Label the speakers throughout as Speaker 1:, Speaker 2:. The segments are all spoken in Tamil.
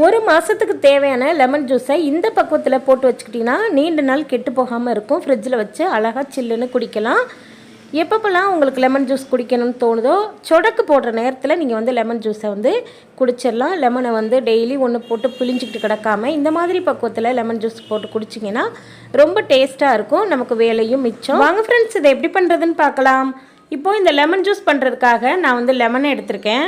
Speaker 1: ஒரு மாதத்துக்கு தேவையான லெமன் ஜூஸை இந்த பக்குவத்தில் போட்டு வச்சுக்கிட்டிங்கன்னா நீண்ட நாள் கெட்டு போகாமல் இருக்கும். ஃப்ரிட்ஜில் வச்சு அழகாக சில்லுன்னு குடிக்கலாம். எப்பப்போல்லாம் உங்களுக்கு லெமன் ஜூஸ் குடிக்கணும்னு தோணுதோ சொடக்கு போடுற நேரத்தில் நீங்கள் வந்து லெமன் ஜூஸை வந்து குடிச்சிடலாம். லெமனை வந்து டெய்லி ஒன்று போட்டு பிழிஞ்சிக்கிட்டு கிடக்காம இந்த மாதிரி பக்குவத்தில் லெமன் ஜூஸ் போட்டு குடிச்சிங்கன்னா ரொம்ப டேஸ்ட்டாக இருக்கும். நமக்கு வேலையும் மிச்சம். வாங்க ஃப்ரெண்ட்ஸ் இதை எப்படி பண்ணுறதுன்னு பார்க்கலாம். இப்போது இந்த லெமன் ஜூஸ் பண்ணுறதுக்காக நான் வந்து லெமனை எடுத்திருக்கேன்.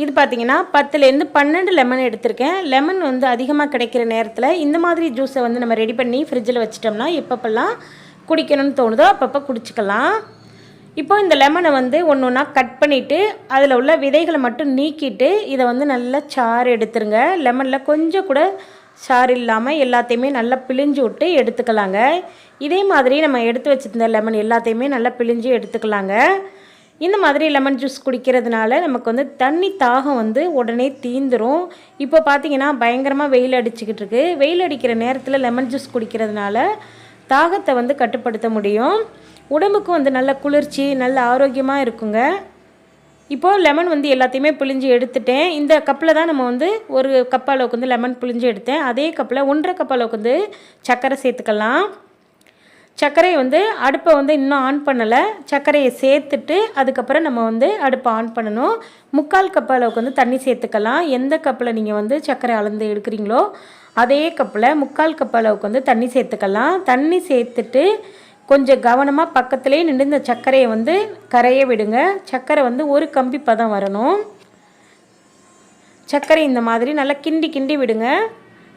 Speaker 1: இது பார்த்தீங்கன்னா பத்துலேருந்து பன்னெண்டு லெமன் எடுத்திருக்கேன். லெமன் வந்து அதிகமாக கிடைக்கிற நேரத்தில் இந்த மாதிரி ஜூஸை வந்து நம்ம ரெடி பண்ணி ஃப்ரிட்ஜில் வச்சிட்டோம்னா எப்பப்பெல்லாம் குடிக்கணும்னு தோணுதோ அப்பப்போ குடிச்சிக்கலாம். இப்போ இந்த லெமனை வந்து ஒன்று ஒன்றா கட் பண்ணிவிட்டு அதில் உள்ள விதைகளை மட்டும் நீக்கிட்டு இதை வந்து நல்லா சாறு எடுத்துருங்க. லெமனில் கொஞ்சம் கூட சாறு இல்லாமல் எல்லாத்தையுமே நல்லா பிழிஞ்சு விட்டு எடுத்துக்கலாங்க. இதே மாதிரி நம்ம எடுத்து வச்சுருந்த லெமன் எல்லாத்தையுமே நல்லா பிழிஞ்சு எடுத்துக்கலாங்க. இந்த மாதிரி லெமன் ஜூஸ் குடிக்கிறதுனால நமக்கு வந்து தண்ணி தாகம் வந்து உடனே தீந்துரும். இப்போ பார்த்தீங்கன்னா பயங்கரமாக வெயில் அடிச்சுக்கிட்டு இருக்கு. வெயில் அடிக்கிற நேரத்தில் லெமன் ஜூஸ் குடிக்கிறதுனால தாகத்தை வந்து கட்டுப்படுத்த முடியும். உடம்புக்கும் வந்து நல்ல குளிர்ச்சி நல்ல ஆரோக்கியமாக இருக்குங்க. இப்போது லெமன் வந்து எல்லாத்தையுமே பிழிஞ்சு எடுத்துட்டேன். இந்த கப்பில் தான் நம்ம வந்து ஒரு கப் அளவுக்கு வந்து லெமன் பிழிஞ்சு எடுத்தேன். அதே கப்பில் ஒன்றரை கப் அளவுக்கு வந்து சர்க்கரை சேர்த்துக்கலாம். சர்க்கரையை வந்து அடுப்பை வந்து இன்னும் ஆன் பண்ணலை. சர்க்கரையை சேர்த்துட்டு அதுக்கப்புறம் நம்ம வந்து அடுப்பை ஆன் பண்ணணும். முக்கால் கப் அளவுக்கு வந்து தண்ணி சேர்த்துக்கலாம். எந்த கப்பில் நீங்கள் வந்து சர்க்கரை அளந்து எடுக்கிறீங்களோ அதே கப்பில் முக்கால் கப் அளவுக்கு வந்து தண்ணி சேர்த்துக்கலாம். தண்ணி சேர்த்துட்டு கொஞ்சம் கவனமாக பக்கத்துலேயே நின்று இந்த சர்க்கரையை வந்து கரைய விடுங்க. சர்க்கரை வந்து ஒரு கம்பி பதம் வரணும். சர்க்கரை இந்த மாதிரி நல்லா கிண்டி கிண்டி விடுங்க.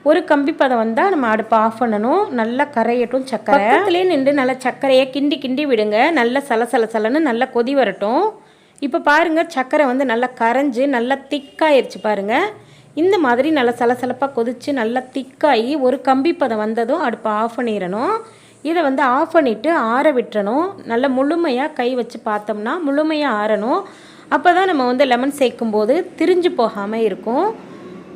Speaker 1: ஒரு கம்பி பதம் வந்தால் நம்ம அடுப்பை ஆஃப் பண்ணணும். நல்லா கரையட்டும் சர்க்கரை பக்கத்துலேயே நின்று நல்லா சர்க்கரையை கிண்டி கிண்டி விடுங்க. நல்லா சலசல சலன்னு நல்லா கொதி வரட்டும். இப்போ பாருங்கள் சர்க்கரை வந்து நல்லா கரைஞ்சி நல்லா திக்காயிருச்சு பாருங்கள் இந்த மாதிரி நல்லா சலசலப்பாக கொதித்து நல்லா திக்காகி ஒரு கம்பி பதம் வந்ததும் அடுப்பை ஆஃப் பண்ணிடணும். இதை வந்து ஆஃப் பண்ணிவிட்டு ஆற விட்டுறணும். நல்லா முழுமையாக கை வச்சு பார்த்தோம்னா முழுமையாக ஆறணும். அப்போ தான் நம்ம வந்து லெமன் சேர்க்கும்போது திரிஞ்சு போகாமல் இருக்கும்.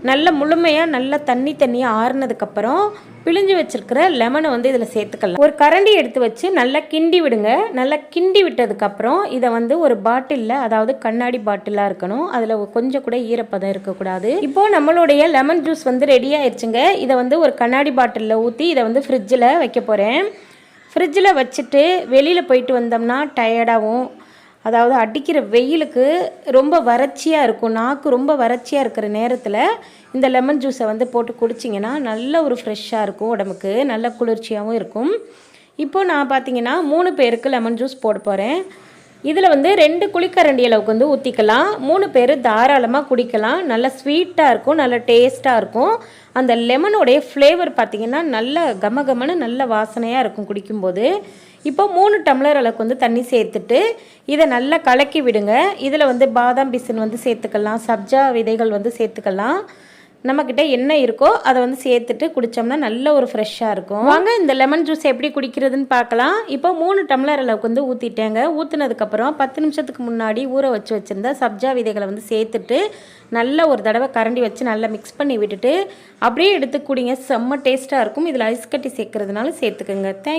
Speaker 1: நல்ல முழுமையாக நல்லா தண்ணி தண்ணியாக ஆறுனதுக்கப்புறம் பிழிஞ்சு வச்சுருக்கிற லெமனை வந்து இதில் சேர்த்துக்கலாம். ஒரு கரண்டி எடுத்து வச்சு நல்லா கிண்டி விடுங்க. நல்லா கிண்டி விட்டதுக்கப்புறம் இதை வந்து ஒரு பாட்டிலில் அதாவது கண்ணாடி பாட்டிலாக இருக்கணும். அதில் கொஞ்சம் கூட ஈரப்பதம் இருக்கக்கூடாது. இப்போது நம்மளுடைய லெமன் ஜூஸ் வந்து ரெடி ஆயிடுச்சுங்க இதை வந்து ஒரு கண்ணாடி பாட்டிலில் ஊற்றி இதை வந்து ஃப்ரிட்ஜில் வைக்க போகிறேன் ஃப்ரிட்ஜில் வச்சுட்டு வெளியில் போயிட்டு வந்தோம்னா டயர்டாகவும் அதாவது அடிக்கிற வெயிலுக்கு ரொம்ப வறட்சியாக இருக்கும். நாக்கு ரொம்ப வறட்சியாக இருக்கிற நேரத்தில் இந்த லெமன் ஜூஸை வந்து போட்டு குடிச்சிங்கன்னா நல்ல ஒரு ஃப்ரெஷ்ஷாக இருக்கும் உடம்புக்கு நல்ல குளிர்ச்சியாகவும் இருக்கும். இப்போ நான் பார்த்தீங்கன்னா மூணு பேருக்கு லெமன் ஜூஸ் போட போகிறேன் இதில் வந்து ரெண்டு குழிக்கரண்டி அளவுக்கு வந்து ஊற்றிக்கலாம் மூணு பேர் தாராளமாக குடிக்கலாம். நல்லா ஸ்வீட்டாக இருக்கும் நல்லா டேஸ்ட்டாக இருக்கும். அந்த லெமனோடைய ஃப்ளேவர் பார்த்திங்கன்னா நல்ல கமகமனு நல்ல வாசனையாக இருக்கும் குடிக்கும்போது. இப்போ மூணு டம்ளர் அளவுக்கு வந்து தண்ணி சேர்த்துட்டு இதை நல்லா கலக்கி விடுங்க. இதில் வந்து பாதாம் பிசின் வந்து சேர்த்துக்கலாம் சப்ஜா விதைகள் வந்து சேர்த்துக்கலாம். நம்மக்கிட்ட என்ன இருக்கோ அதை வந்து சேர்த்துட்டு குடித்தோம்னா நல்ல ஒரு ஃப்ரெஷ்ஷாக இருக்கும். வாங்க இந்த லெமன் ஜூஸ் எப்படி குடிக்கிறதுன்னு பார்க்கலாம். இப்போ மூணு டம்ளர் அளவுக்கு வந்து ஊற்றிட்டேங்க ஊற்றுனதுக்கப்புறம் பத்து நிமிஷத்துக்கு முன்னாடி ஊற வச்சு வச்சுருந்த சப்ஜா விதைகளை வந்து சேர்த்துட்டு நல்ல ஒரு தடவை கரண்டி வச்சு நல்லா மிக்ஸ் பண்ணி விட்டுட்டு அப்படியே எடுத்து குடிங்க. செம்ம டேஸ்ட்டாக இருக்கும். இதில் ஐஸ் கட்டி சேர்க்கறதுனால சேர்த்துக்கோங்க. தேங்க்